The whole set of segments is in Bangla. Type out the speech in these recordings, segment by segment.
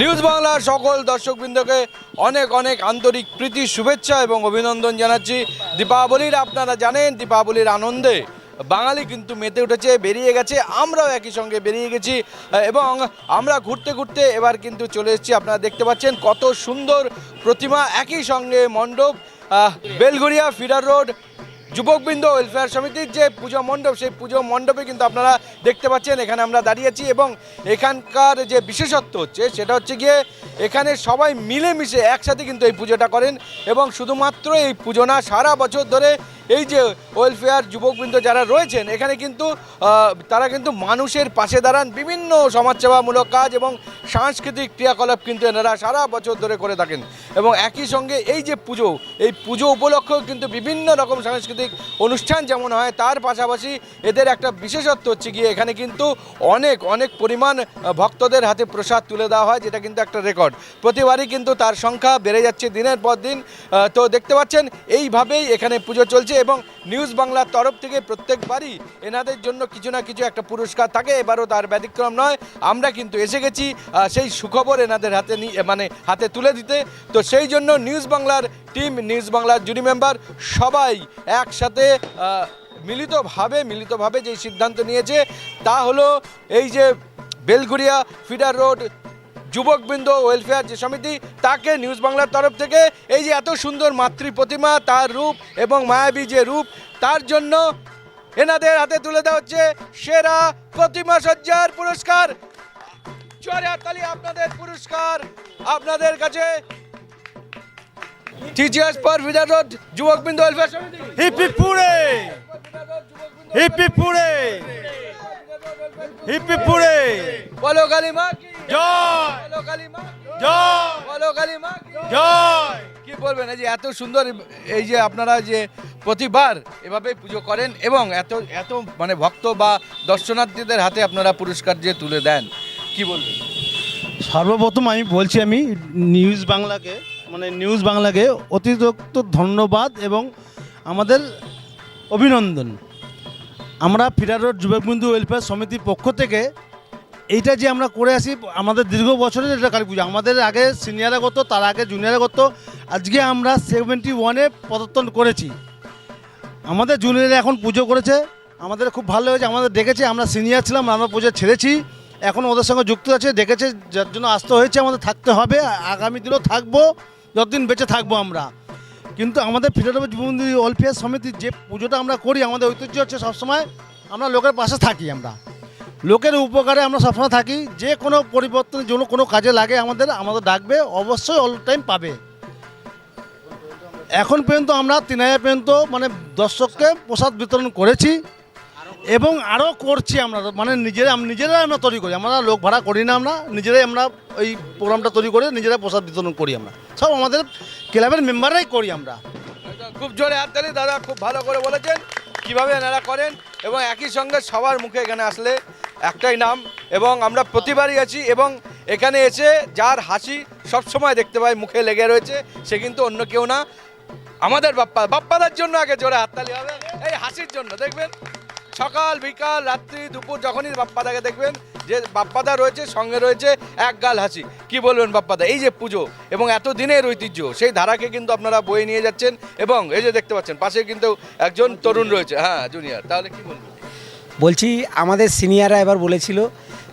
নিউজ বাংলার সকল দর্শকবৃন্দকে অনেক অনেক আন্তরিক প্রীতি, শুভেচ্ছা এবং অভিনন্দন জানাচ্ছি। দীপাবলির আপনারা জানেন, দীপাবলির আনন্দে বাঙালি কিন্তু মেতে উঠেছে, বেরিয়ে গেছে, আমরাও একই সঙ্গে বেরিয়ে গেছি, এবং আমরা ঘুরতে ঘুরতে এবার কিন্তু চলে এসেছি। আপনারা দেখতে পাচ্ছেন কত সুন্দর প্রতিমা, একই সঙ্গে মণ্ডপ বেলঘরিয়া ফিডার রোড যুবকবৃন্দ ওয়েলফেয়ার সমিতির যে পুজো মণ্ডপ, সেই পুজো মণ্ডপে কিন্তু আপনারা দেখতে পাচ্ছেন, এখানে আমরা দাঁড়িয়েছি এবং এখানকার যে বিশেষত্ব হচ্ছে, সেটা হচ্ছে গিয়ে এখানে সবাই মিলেমিশে একসাথে কিন্তু এই পুজোটা করেন এবং শুধুমাত্র এই পুজো না, সারা বছর ধরে এই যে ওয়েলফেয়ার যুবকবৃন্দ যারা রয়েছেন, এখানে কিন্তু তারা কিন্তু মানুষের পাশে দাঁড়ান, বিভিন্ন সমাজসেবামূলক কাজ এবং সাংস্কৃতিক ক্রিয়াকলাপ কিন্তু এনারা সারা বছর ধরে করে থাকেন। এবং একই সঙ্গে এই যে পুজো, এই পুজো উপলক্ষেও কিন্তু বিভিন্ন রকম সাংস্কৃতিক অনুষ্ঠান যেমন হয়, তার পাশাপাশি এদের একটা বিশেষত্ব হচ্ছে গিয়ে এখানে কিন্তু অনেক অনেক পরিমাণ ভক্তদের হাতে প্রসাদ তুলে দেওয়া হয়, যেটা কিন্তু একটা রেকর্ড প্রতিবারই কিন্তু তার সংখ্যা বেড়ে যাচ্ছে দিনের পর দিন। তো দেখতে পাচ্ছেন, এইভাবেই এখানে পুজো চলছে এবং নিউজ বাংলার তরফ থেকে প্রত্যেকবারই এনাদের জন্য কিছু না কিছু একটা পুরস্কার থাকে। এবারও তার ব্যতিক্রম নয়, আমরা কিন্তু এসে গেছি সেই সুখবর এনাদের হাতে মানে হাতে তুলে দিতে। তো সেই জন্য নিউজ বাংলার টিম নিউজ বাংলার জুরি মেম্বার সবাই একসাথে মিলিতভাবে মিলিতভাবে যেই সিদ্ধান্ত নিয়েছে, তা হলো এই যে বেলগুড়িয়া ফিডার রোড যুবকবৃন্দ ওয়েলফেয়ার যে সমিতি, তাকে নিউজ বাংলার তরফ থেকে এই যে এত সুন্দর মাতৃ প্রতিমা, তার রূপ এবং মায়াবী যে রূপ, তার জন্য এনাদের হাতে তুলে দেওয়া হচ্ছে সেরা প্রতিমা সজ্জার পুরস্কার। জোরে হাততালি আপনাদের পুরস্কার। আপনাদের কাছে টিচিয়ার্স ফর ফিডার রোড যুবকবৃন্দ ওয়েলফেয়ার সমিতি হিপি পুড়ে হিপি পুড়ে হিপি পুড়ে বলো কালী মা কি জয় বলো কালী মা কি? জয় বলো কালী মা কি? জয় কি বলবেন? এই যে এত সুন্দর এই যে আপনারা যে প্রতিবার এভাবে পুজো করেন এবং এত এত মানে ভক্ত বা দর্শনার্থীদের হাতে আপনারা পুরস্কার যে তুলে দেন কি বলবেন? সর্বপ্রথম আমি বলছি আমি নিউজ বাংলাকে মানে নিউজ বাংলাকে অতিরিক্ত ধন্যবাদ এবং আমাদের অভিনন্দন। আমরা ফিরার যুবকবন্ধু ওয়েলফেয়ার সমিতির পক্ষ থেকে এইটা যে আমরা করে আসি, আমাদের দীর্ঘ বছরের এটা কালী পুজো। আমাদের আগে সিনিয়ররা করতো, তার আগে জুনিয়ররা করতো। আজকে আমরা সেভেন্টি ওয়ানে পদার্পণ করেছি। আমাদের জুনিয়ররা এখন পুজো করেছে। আমাদের খুব ভালো হয়েছে আমাদের ডেকেছে, আমরা সিনিয়র ছিলাম, আমরা পুজো ছেড়েছি। এখন ওদের সঙ্গে যুক্ত আছে, ডেকেছে, যার জন্য আসতে হয়েছে, আমাদের থাকতে হবে। আগামী দিনেও থাকব। যতদিন বেঁচে থাকব আমরা। কিন্তু আমাদের ফিরারব যুববন্ধু ওয়েলফেয়ার সমিতির যে পুজোটা আমরা করি, আমাদের ঐতিহ্য হচ্ছে সবসময় আমরা লোকের পাশে থাকি আমরা। লোকের উপকারে আমরা সবসময় থাকি। যে কোনো পরিবর্তনের জন্য কোনো কাজে লাগে আমাদের আমাদের ডাকবে, অবশ্যই অল টাইম পাবে। এখন পর্যন্ত আমরা তিন হাজার পর্যন্ত মানে দর্শককে প্রসাদ বিতরণ করেছি। এবং আরও করছি আমরা মানে নিজেরা নিজেরাই আমরা তৈরি করি। আমরা লোক ভাড়া করি না আমরা, নিজেরাই আমরা ওই প্রোগ্রামটা তৈরি করে নিজেরাই প্রসাদ বিতরণ করি আমরা। সব আমাদের ক্লাবের মেম্বাররাই করি আমরা। খুব জোরে হাততালি দাদা খুব ভালো করে বলেছেন কীভাবে এনারা করেন এবং একই সঙ্গে সবার মুখে এখানে আসলে একটাই নাম এবং আমরা প্রতিবারই আছি এবং এখানে এসে যার হাসি সবসময় দেখতে পাই, মুখে লেগে রয়েছে, সে কিন্তু অন্য কেউ না। আমাদের বাপ্পা, বাপ্পাদার জন্য আগে জোরে হাততালি হবে, এই হাসির জন্য, দেখবেন? সকাল, বিকাল, রাত্রি, দুপুর যখনই বাপ্পাদাকে দেখবেন, যে বাপ্পাদা রয়েছে, সঙ্গে রয়েছে এক গাল হাসি। কি বলবেন বাপ্পাদা? এই যে পুজো এবং এত দিনের ঐতিহ্য, সেই ধারাকে কিন্তু আপনারা বয়ে নিয়ে যাচ্ছেন এবং এই যে দেখতে পাচ্ছেন, পাশে কিন্তু একজন তরুণ রয়েছে। হ্যাঁ জুনিয়র, তাহলে কি বলবেন? বলছি, আমাদের সিনিয়ররা এবার বলেছিল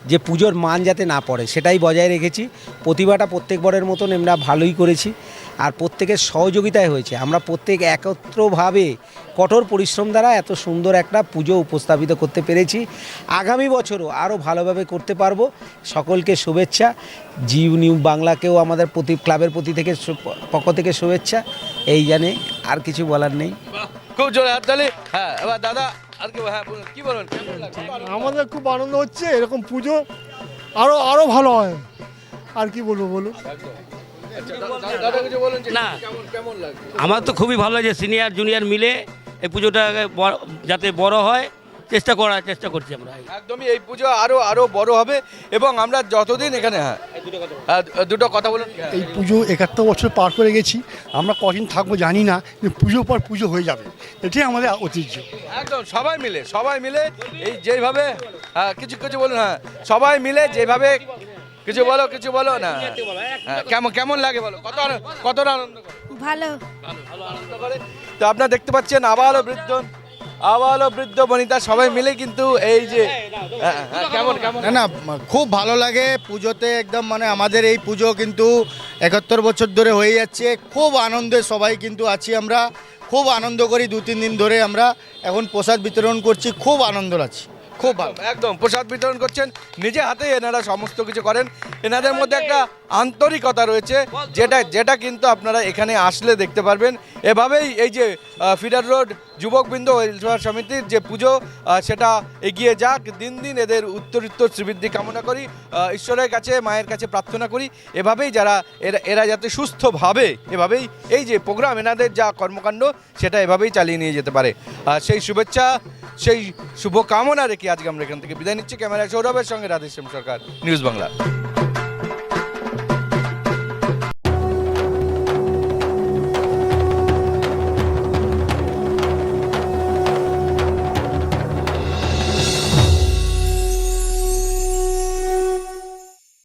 যে পুজোর মান যাতে না পড়ে, সেটাই বজায় রেখেছি। প্রতিভাটা প্রত্যেকবারের মতন আমরা ভালোই করেছি, আর প্রত্যেকের সহযোগিতায় হয়েছে। আমরা প্রত্যেক একত্রভাবে কঠোর পরিশ্রম দ্বারা এত সুন্দর একটা পুজো উপস্থাপিত করতে পেরেছি। আগামী বছরও আরও ভালোভাবে করতে পারব। সকলকে শুভেচ্ছা। জিউ নিউ বাংলাকেও আমাদের প্রতি ক্লাবের প্রতি থেকে পক্ষ থেকে শুভেচ্ছা। এই জানে আর কিছু বলার নেই। খুব জোরে হাততালি হ্যাঁ এবার দাদা আর কি হ্যাঁ বলুন, কি বলবেন আমাদের খুব আনন্দ হচ্ছে এরকম পুজো আরও আরও ভালো হয়। আর কি বলব বলুন। আচ্ছা, বলুন যে না। কেমন কেমন লাগছে? আমার তো খুবই ভালো লাগে সিনিয়র জুনিয়র মিলে এই পুজোটাকে বড়- যাতে বড় হয় চেষ্টা করার চেষ্টা করছি আমরা। একদমই এই পুজো আরও আরও বড় হবে এবং আমরা যতদিন এখানে হ্যাঁ। দুটো কথা বলুন। এই পুজো একাত্তর বছর পার করে গেছি। আমরা কদিন থাকব জানি না পুজো পর পুজো হয়ে যাবে। এটাই আমাদের ঐতিহ্য। একদম সবাই মিলে সবাই মিলে এই যেভাবে হ্যাঁ কিছু কিছু বলুন হ্যাঁ। সবাই মিলে যেভাবে কিছু বলো কিছু বলো না। হ্যাঁ, কেমন কেমন লাগে বলো? কত কতটা আনন্দ ভালো। ভালো আনন্দ করে। তো আপনারা দেখতে পাচ্ছেন আবারও বৃদ্ধ আবারও বৃদ্ধ বনিতা সবাই মিলে কিন্তু এই যে হ্যাঁ, হ্যাঁ, কেমন কেমন? না না খুব ভালো লাগে। পুজোতে একদম মানে আমাদের এই পুজো কিন্তু একাত্তর বছর ধরে হয়ে যাচ্ছে। খুব আনন্দে সবাই কিন্তু আছি আমরা। খুব আনন্দ করি দু তিন দিন ধরে আমরা। এখন প্রসাদ বিতরণ করছি খুব আনন্দ আছি খুব ভালো। একদম, প্রসাদ বিতরণ করছেন, নিজে হাতে এনারা সমস্ত কিছু করেন। এনাদের মধ্যে একটা আন্তরিকতা রয়েছে, যেটা যেটা কিন্তু আপনারা এখানে আসলে দেখতে পারবেন। এভাবেই এই যে ফিডার রোড যুবকবৃন্দ ওয়েলফেয়ার সমিতির যে পুজো সেটা এগিয়ে যাক। দিন দিন এদের উত্তরোত্তর শ্রীবৃদ্ধি কামনা করি। ঈশ্বরের কাছে, মায়ের কাছে প্রার্থনা করি। এভাবেই যারা, এরা এরা যাতে সুস্থভাবে এভাবেই এই যে প্রোগ্রাম, এনাদের যা কর্মকাণ্ড, সেটা এভাবেই চালিয়ে নিয়ে যেতে পারে। সেই শুভেচ্ছা, সেই শুভকামনা রেখে আজকে আমরা এখান থেকে বিদায় নিচ্ছি। ক্যামেরা সৌরভের সঙ্গে রাধেশ্যাম সরকার, নিউজ বাংলা।